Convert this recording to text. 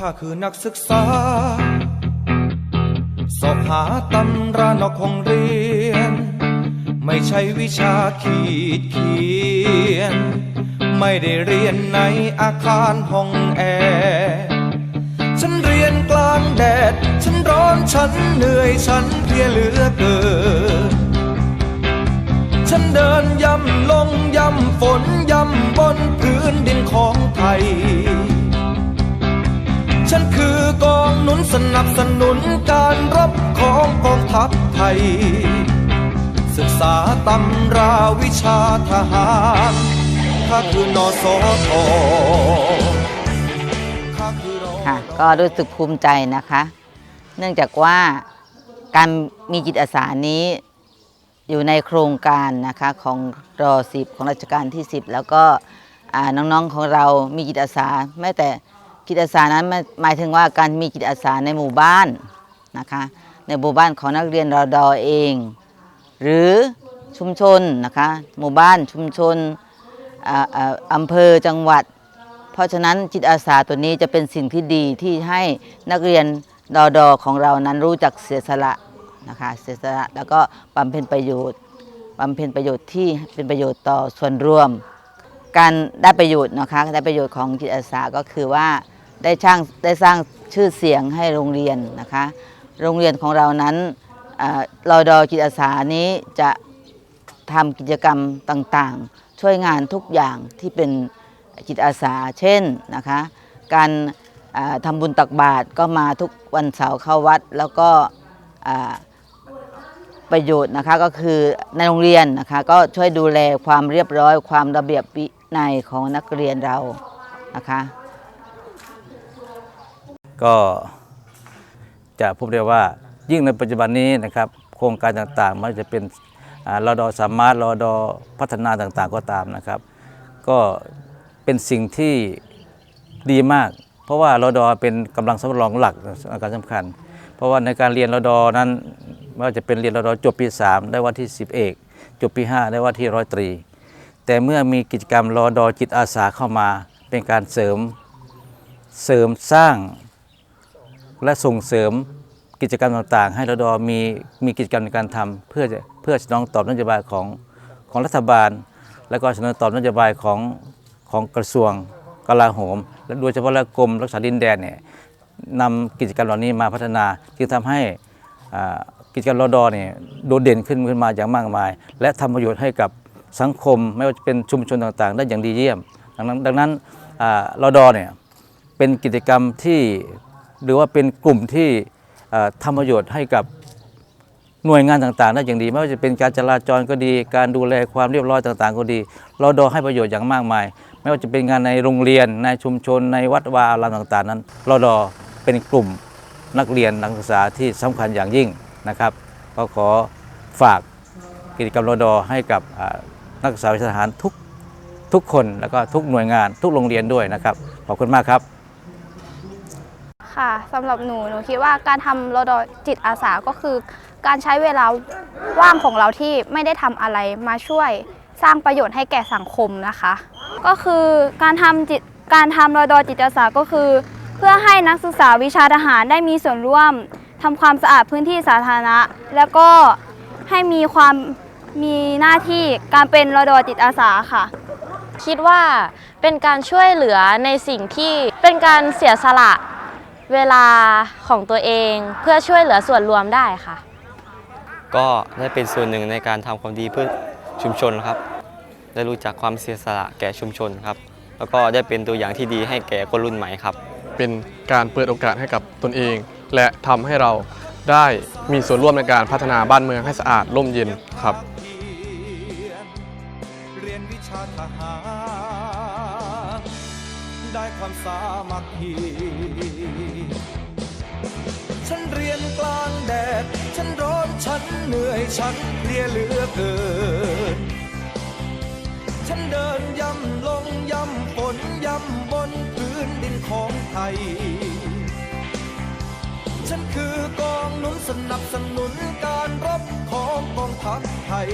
ข้าคือนักศึกษา สอบหาตำรานอกห้องเรียน ไม่ใช่วิชาขีดเขียน ไม่ได้เรียนในอาคารห้องแอร์ ฉันเรียนกลางแดด ฉันร้อนฉันเหนื่อยฉันเพลียเหลือเกินฉันเดินย่ำลงย่ำฝนย่ำบนพื้นดินของไทย สนับสนุนการรบของกองทัพไทย ศึกษาตำราวิชาทหารข้าคือนอสอทอข้าคือค่ะก็รู้สึกภูมิใจนะคะ เนื่องจากว่าการมีจิตอาสานี้อยู่ในโครงการนะคะของรอสิบของราชการที่ 10 แล้วก็น้องๆของเรามีจิตอาสาแม้แต่ จิตอาสานั้นหมายถึงว่าการมีจิตอาสาในหมู่บ้านนะคะในหมู่บ้านของนักเรียนรอดอเอง หรือชุมชนนะคะหมู่บ้านชุมชนอ่าอ่าอำเภอจังหวัด เพราะฉะนั้นจิตอาสาตัวนี้จะเป็นสิ่งที่ดีที่ให้นักเรียนดอดอของเรานั้นรู้จักเสียสละนะคะเสียสละแล้วก็บำเพ็ญประโยชน์บำเพ็ญประโยชน์ที่เป็นประโยชน์ต่อส่วนรวม การได้ประโยชน์นะคะได้ประโยชน์ของจิตอาสาก็คือว่า ได้ช่างได้สร้างชื่อเสียงให้โรงเรียนนะคะ โรงเรียนของเรานั้นอรอดอจิตอาสานี้จะทำกิจกรรมต่างๆ ช่วยงานทุกอย่างที่เป็นจิตอาสา เช่นนะคะ การอ่าทำบุญตักบาตรก็มาทุกวันเสาร์เข้าวัด แล้วก็ประโยชน์นะคะก็คือในโรงเรียนนะคะก็ช่วยดูแลความเรียบร้อยความระเบียบวินัยของนักเรียนเรานะคะ ก็จะพบได้ว่ายิ่งในปัจจุบันนี้นะครับโครงการต่างๆมันจะเป็นรอดอสามารถรอดอพัฒนาต่างๆก็ตามนะครับ ก็เป็นสิ่งที่ดีมาก เพราะว่ารอดอเป็นกำลังสำรองหลักสำคัญสำคัญ เพราะว่าในการเรียนรอดอนั้นไม่ว่าจะเป็นเรียนรอดอจบปี 3 ได้ว่าที่ 10 เอก จบปี 5 ได้ว่าที่ร้อยตรี แต่เมื่อมีกิจกรรมรอดอจิตอาสาเข้ามา เป็นการเสริมเสริมสร้าง และส่งเสริมกิจกรรมต่างๆ ให้รดอมีมีกิจกรรมในการทำเพื่อเพื่อสนองตอบนโยบายของของรัฐบาล และก็สนองตอบนโยบายของของกระทรวงกลาโหม และโดยเฉพาะและกรมรักษาดินแดนเนี่ยนำกิจกรรมเหล่านี้มาพัฒนา จึงทำให้อ่ากิจกรรมรอดอเนี่ยโดดเด่นขึ้นขึ้นมาอย่างมากมาย และทำประโยชน์ให้กับสังคมไม่ว่าจะเป็นชุมชนต่างๆ ได้อย่างดีเยี่ยม ดังนั้นดังนั้นอ่ารอดอเนี่ยเป็นกิจกรรมที่ หรือว่าเป็นกลุ่มที่ทำประโยชน์ให้กับหน่วยงานต่างๆได้อย่างดีไม่ว่าจะเป็นการจราจรก็ดี การดูแลความเรียบร้อยต่างๆ ก็ดีรอดอให้ประโยชน์อย่างมากมาย ไม่ว่าจะเป็นงานในโรงเรียนในชุมชนในวัดวาอารามต่างๆ นั้นรอดอเป็นกลุ่มนักเรียนนักศึกษาที่สำคัญอย่างยิ่งนะครับก็ขอฝากกิจกรรมรอดอให้กับนักศึกษาวิชาทหารทุกทุกคนแล้วก็ทุกหน่วยงานทุกโรงเรียนด้วยนะครับขอบคุณมากครับ ค่ะสำหรับหนูหนูคิดว่าการทำรดจิตอาสาก็คือ การใช้เวลาว่างของเราที่ไม่ได้ทำอะไรมาช่วยสร้างประโยชน์ให้แก่สังคมนะคะ ก็คือการทำจิตการทำรดจิตอาสาก็คือ เพื่อให้นักศึกษาวิชาทหารได้มีส่วนร่วมทำความสะอาดพื้นที่สาธารณะ แล้วก็ให้มีความมีหน้าที่การเป็นรดจิตอาสาค่ะ คิดว่าเป็นการช่วยเหลือในสิ่งที่เป็นการเสียสละ เวลาของตัวเองเพื่อช่วยเหลือส่วนรวมได้ค่ะ ก็ได้เป็นส่วนหนึ่งในการทำความดีเพื่อชุมชนครับ ได้รู้จักความเสียสละแก่ชุมชนครับ แล้วก็ได้เป็นตัวอย่างที่ดีให้แก่คนรุ่นใหม่ครับ เป็นการเปิดโอกาสให้กับตนเอง และทำให้เราได้มีส่วนร่วมในการพัฒนาบ้านเมืองให้สะอาดร่มเย็นครับ เรียนวิชาทหาร ได้ความสามัคคี ฉันเรียนกลางแดด ฉันร้อนฉันเหนื่อยฉันเพลียเหลือเกิน ฉันเดินย่ำลงย่ำฝนย่ำบนพื้นดินของไทย ฉันคือกองหนุนสนับสนุนการรบของกองทัพไทย